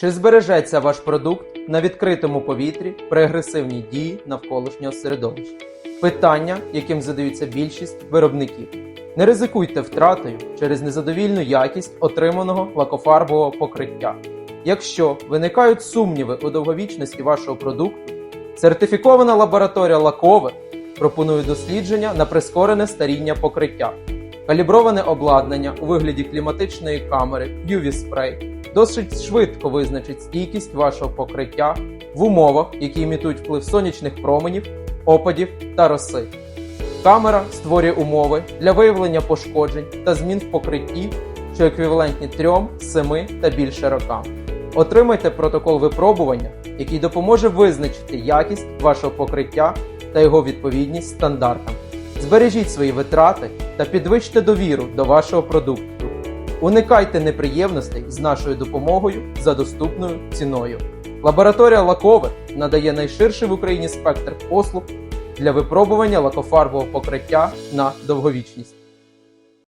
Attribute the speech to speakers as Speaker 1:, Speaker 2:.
Speaker 1: Чи збережеться ваш продукт на відкритому повітрі при агресивній дії навколишнього середовища? Питання, яким задаються більшість виробників. Не ризикуйте втратою через незадовільну якість отриманого лакофарбового покриття. Якщо виникають сумніви у довговічності вашого продукту, сертифікована лабораторія Лакове пропонує дослідження на прискорене старіння покриття. Каліброване обладнання у вигляді кліматичної камери UV-спрей досить швидко визначить стійкість вашого покриття в умовах, які імітують вплив сонячних променів, опадів та роси. Камера створює умови для виявлення пошкоджень та змін в покритті, що еквівалентні 3, 7 та більше рокам. Отримайте протокол випробування, який допоможе визначити якість вашого покриття та його відповідність стандартам. Збережіть свої витрати та підвищте довіру до вашого продукту. Уникайте неприємностей з нашою допомогою за доступною ціною. Лабораторія Лакове надає найширший в Україні спектр послуг для випробування лакофарбового покриття на довговічність.